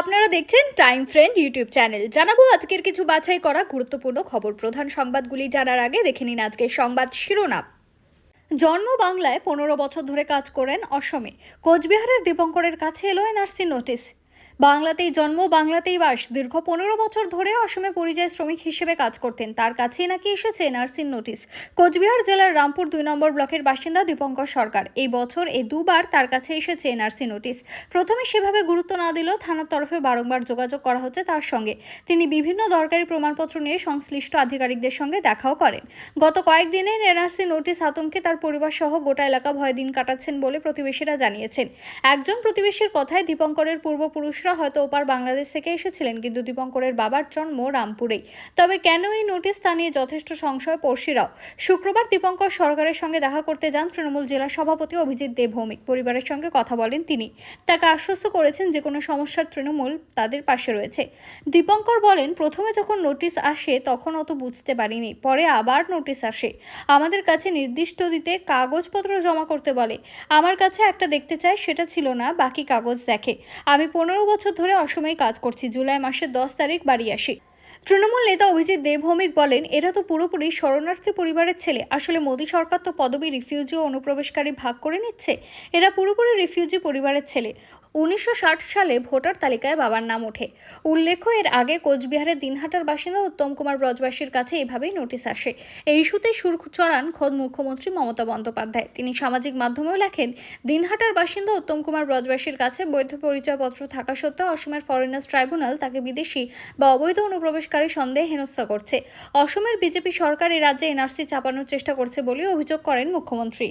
আপনারা দেখছেন time friend YouTube channel জানাব আজকের কিছু বাছাই করা গুরুত্বপূর্ণ খবর। প্রধান সংবাদগুলি জানার আগে দেখে নিন আজকের সংবাদ শিরোনাম। জন্ম বাংলায় পনেরো বছর ধরে কাজ করেন অসমে। কোচবিহারের দীপঙ্করের কাছে এলো এনআরসি নোটিশ। বাংলাতেই জন্ম, বাংলাতেই বাস। দীর্ঘ পনেরো বছর ধরে অসমে পরিযায়ী শ্রমিক হিসেবে কাজ করতেন। তার কাছেই নাকি এসেছে এনআরসির নোটিশ। কোচবিহার জেলার রামপুর দুই নম্বর ব্লকের বাসিন্দা দীপঙ্কর সরকার। এই বছর এই দুবার তার কাছে এসেছে এনআরসি নোটিশ। প্রথমে সেভাবে গুরুত্ব না দিলেও থানার তরফে বারংবার যোগাযোগ করা হচ্ছে তার সঙ্গে। তিনি বিভিন্ন দরকারি প্রমাণপত্র নিয়ে সংশ্লিষ্ট আধিকারিকদের সঙ্গে দেখাও করেন। গত কয়েকদিনের এনআরসি নোটিশ আতঙ্কে তার পরিবার সহ গোটা এলাকা ভয় দিন কাটাচ্ছেন বলে প্রতিবেশীরা জানিয়েছেন। একজন প্রতিবেশীর কথায় দীপঙ্করের পূর্বপুরুষরা হয়তো ওপার বাংলাদেশ থেকে এসেছিলেন, কিন্তু দীপঙ্করের বাবার জন্ম রামপুরেই। তবে কেন এই নোটিশ তা নিয়ে যথেষ্ট সংশয় পড়শিরাও? শুক্রবার দীপঙ্কর সরকারের সঙ্গে দেখা করতে যান তৃণমূল জেলা সভাপতি অভিজিৎ দেব ভৌমিক পরিবারের সঙ্গে কথা বলেন তিনি। তাকে আশ্বস্ত করেছেন যে কোনো সমস্যার তৃণমূল তাদের পাশে রয়েছে। দীপঙ্কর বলেন, প্রথমে যখন নোটিশ আসে, তখন অত বুঝতে পারিনি। পরে আবার নোটিশ আসে। আমাদের কাছে নির্দিষ্ট দিতে কাগজপত্র জমা করতে বলে। আমার কাছে একটা দেখতে চাই সেটা ছিল না, বাকি কাগজ দেখে। আমি পনেরো বছর ধরে অসময়ে কাজ করছি। জুলাই মাসের দশ তারিখ বাড়ি আসি। তৃণমূল নেতা অভিজিৎ দেবভৌমিক বলেন, এরা তো পুরোপুরি শরণার্থী পরিবারের ছেলে। আসলে মোদী সরকার তো পদবি রিফিউজি ও অনুপ্রবেশকারী ভাগ করে নিচ্ছে। এরা পুরোপুরি রিফিউজি পরিবারের ছেলে। উনিশশো ষাট সালে ভোটার তালিকায় বাবার নাম ওঠে। উল্লেখ্য, এর আগে কোচবিহারের দিনহাটার বাসিন্দা উত্তম কুমার ব্রজবাসীর কাছে এভাবেই নোটিশ আসে। এই ইস্যুতে সুর চড়ান খোদ মুখ্যমন্ত্রী মমতা বন্দ্যোপাধ্যায়। তিনি সামাজিক মাধ্যমেও লেখেন, দিনহাটার বাসিন্দা উত্তম কুমার ব্রজবাসীর কাছে বৈধ পরিচয়পত্র থাকা সত্ত্বেও অসমের ফরেনার্স ট্রাইব্যুনাল তাকে বিদেশি বা অবৈধ অনুপ্রবেশকারী সন্দেহে হেনস্থা করছে। অসমের বিজেপি সরকার এই রাজ্যে এনআরসি চাপানোর চেষ্টা করছে বলে অভিযোগ করেন মুখ্যমন্ত্রী।